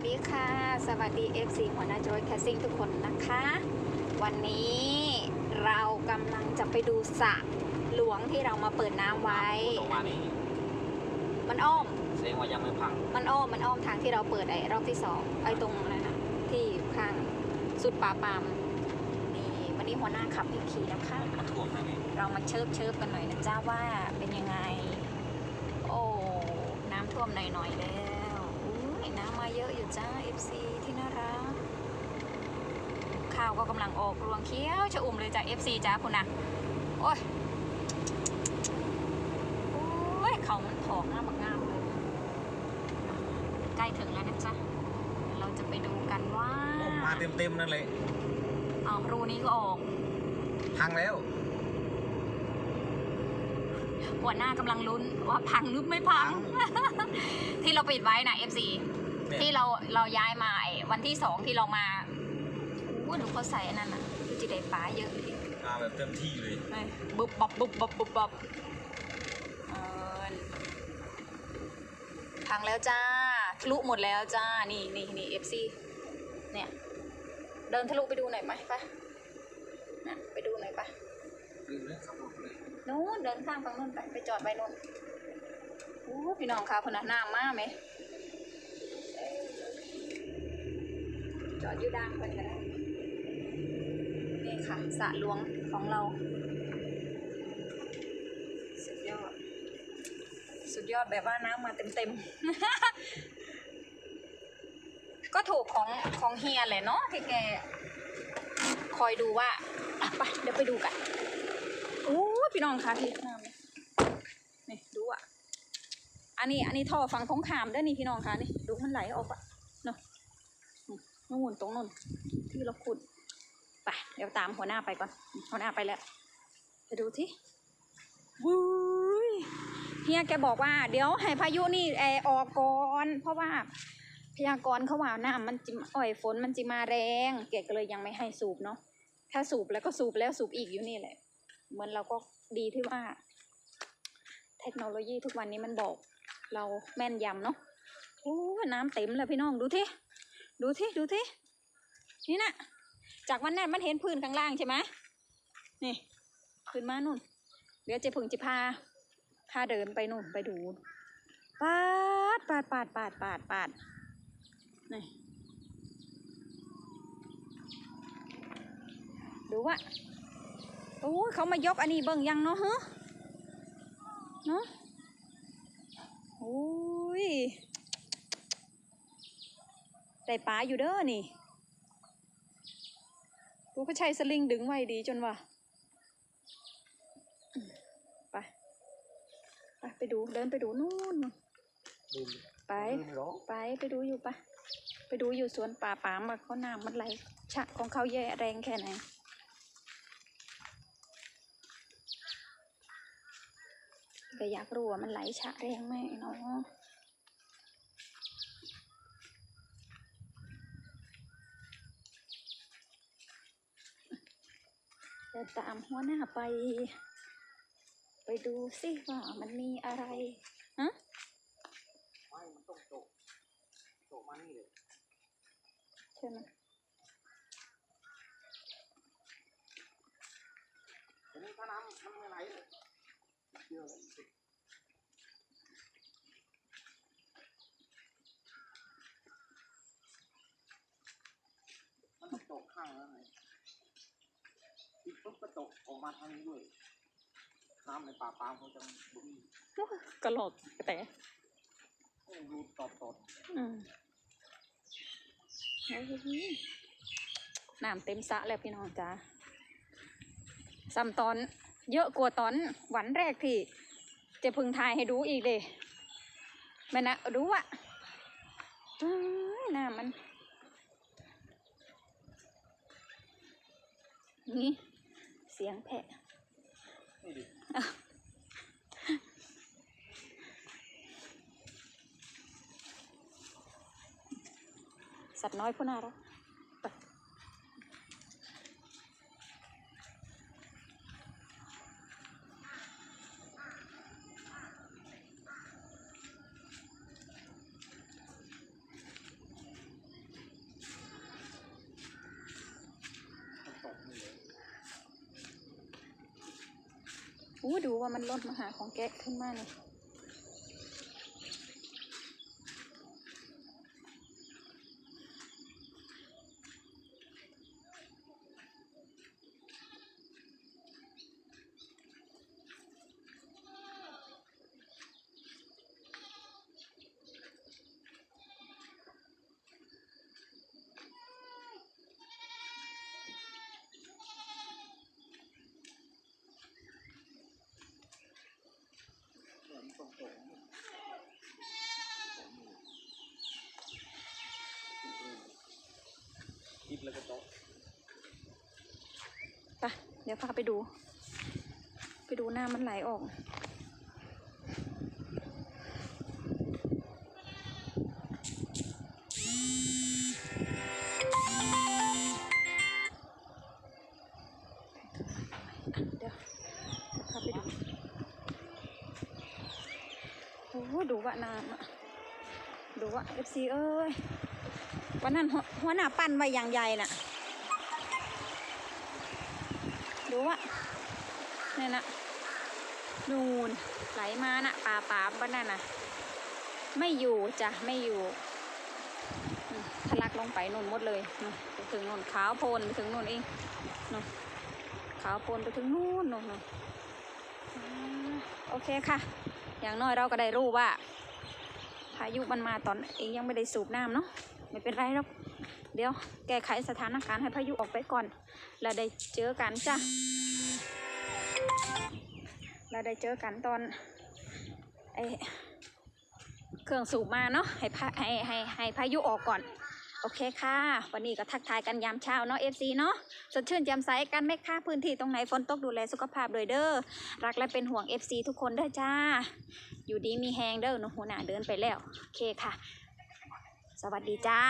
สวัสดีค่ะ สวัสดี FC หัวหน้าโจยแคสซิ่งทุกคนนะคะ วันนี้เรากำลังจะไปดูสระหลวงที่เรามาเปิดน้ำไว้ ตรงมานี่มันอ้อมแสดงว่ายังไม่พัง มันอ้อม มันอ้อมทางที่เราเปิดไอ้รอบที่สองไอ้ตรงอะไรนะที่อยู่ข้างสุดป่าปามนี่วันนี้หัวหน้าขับพี่ขี่นะคะมาท่วมนะนี่เรามาเชิบเชิบกันหน่อยนะจ้าว่าเป็นยังไง โอ้น้ำท่วมหน่อยๆแล้วอุ้ย น้ำมาเยอะอยู่จ้า FC ที่น่ารักข้าวก็กำลังออกรวงเขียวชะอุ่มเลยจ้า FC จ้าคุณนะโอ้ยโอ้ยเขามันผอมหน้าบักงามเลยใกล้ถึงแล้วนะจ๊ะเดี๋ยวเราจะไปดูกันว่า มาเต็มเต็มๆนั่นเลย เอารูนี้ก็ออก พังแล้ว หัวหน้ากำลังลุ้นว่าพังหรือไม่พัง ที่เราปิดไว้นะ FC เนี่ยที่เราเราย้ายมาไอ้วันที่สองที่เรามาอู้หนูเขาใส่อันนั้นน่ะดูจิได้ป้าเยอะดิมาแบบเต็มที่เลยเอ้ยบุบบับบุบบับบุบบับเออพังแล้วจ้าทะลุหมดแล้วจ้านี่นี่นี่ FC เนี่ย เดินทะลุไปดูหน่อยไหมไปนะไปดูหน่อยไป ลืมแล้วขับรถเลย นู้นเดินข้ามฝั่งนู้นไปไปจอดไปนู้นโอ้พี่น้องค่ะพนักน้ามากไหมจอดอยู่ด้านกันก็ได้นี่ค่ะสระหลวงของเรา สุดยอด สุดยอดแบบว่าน้ำมาเต็มๆ ก็ถูกของของเฮียแหละเนาะที่แกคอยดูว่า ไปเดี๋ยวไปดูกัน พี่น้องคะที่น้ำนี่นี่ดูอะ อันนี้อันนี้ท่อฝั่งทงขามเด้นี่พี่น้องคะนี่ดูมันไหลออกอะเนาะนู่นตรงนู่นที่เราขุดไปเดี๋ยวตามหัวหน้าไปก่อนหัวหน้าไปแล้วไปดูที่วุ้ยเฮียแกบอกว่า เดี๋ยวให้พายุนี่แอร์ออกก่อนเพราะว่าพยากรณ์เขาว่าน้ำมันจิอ่อยฝนมันจิมาแรงแกก็เลยยังไม่ให้สูบเนาะถ้าสูบแล้วก็สูบแล้วสูบอีกอยู่นี่แหละเหมือนเราก็ ดีที่ว่า เทคโนโลยีทุกวันนี้มันบอก เราแม่นยำเนาะโอ้น้ำเต็มเลยพี่น้องดูที่ดูที่ดูที่นี่นะจากวันนั้นมันเห็นพื้นข้างล่างใช่ไหมนี่ขึ้นมานู่น เดี๋ยวเจพึ่งจะพาพาเดินไปนู่นไปดูปาดปาดปาดปาดปาดปาดนี่ดูว่า โอ้ยเขามายกอันนี้เบิ่งยังเนาะฮะเนาะโอ้ยได้ปลาอยู่เด้อนี่กูก็ใช้สลิงดึงไว้ดีจนว่าไปไปไปดูเดินไปดูนู่นไปไปไปดูอยู่ปะไปดูอยู่สวนป่าป่ามอะเขาน้ำมันไหลชะของเขาแย่แรงแค่ไหน ก็อยากรู้ว่ามันไหลชะแรงไหมเนาะเดินตามหัวหน้าไป ไปดูสิว่ามันมีอะไร ฮะ ไม่มันต้องโตโตมานี่เลยใช่ไหมทีนี้ถ้าน้ำมันไม่ไหล มันต้องโตะข้างแล้วไงที่ปุ๊บก็ตะออกมาทางนี้ด้วยน้ำในป่าปามเขาจะบุ้มกระโหลกแต่รูตอดตอดอืมน้ำเต็มสะแล้วพี่น้องจ้าซ้ำตอน เยอะกว่าตอนหวันแรกที่จะพึงทายให้ดูอีกเลยแม่นะดูอะน้ำมัน นี่ เสียงแพะสัตว์น้อยผู้น่ารัก ดูว่ามันลดมาหาของแกะขึ้นมาเนี่ย คิดแล้วก็โต๊ะไปเดี๋ยวพาไปดู ไปดูหน้ามันไหลออก ดูว่าน้ำอะดูว่าเอฟซีเอ้ยวันนั้นหัวหัวหน้าปั้นไว้อย่างใหญ่น่ะ ดูว่าเนี่ยนะนูนไหลมาน่ะป่าป่าบ้านนั่นน่ะ ไม่อยู่จ้ะไม่อยู่ทะลักลงไปนู่นหมดเลยไปถึงนู่นขาวโพลนไปถึงนู่นเองนู่นขาวโพลนไปถึงนู่นนู่นโอเคค่ะ อย่างน้อยเราก็ได้รู้ว่า พายุมันมาตอนเองยังไม่ได้สูบน้ำเนาะไม่เป็นไรหรอกเดี๋ยวแก้ไขสถานการณ์ให้พายุออกไปก่อน แล้วได้เจอกันจ้ะเราได้เจอกันตอนไอเครื่องสูบมาเนาะให้ให้ให้ให้พายุออกก่อน โอเคค่ะ วันนี้ก็ทักทายกันยามเช้าเนาะเอฟซีเนาะสดชื่นแจ่มใสกันไหมคะพื้นที่ตรงไหนฝนตกดูแลสุขภาพโดยเด้อรักและเป็นห่วงเอฟซีทุกคนเด้อจ้า อยู่ดีมีแฮงเด้อหนูหัวหน้าเดินไปแล้ว โอเคค่ะ สวัสดีจ้า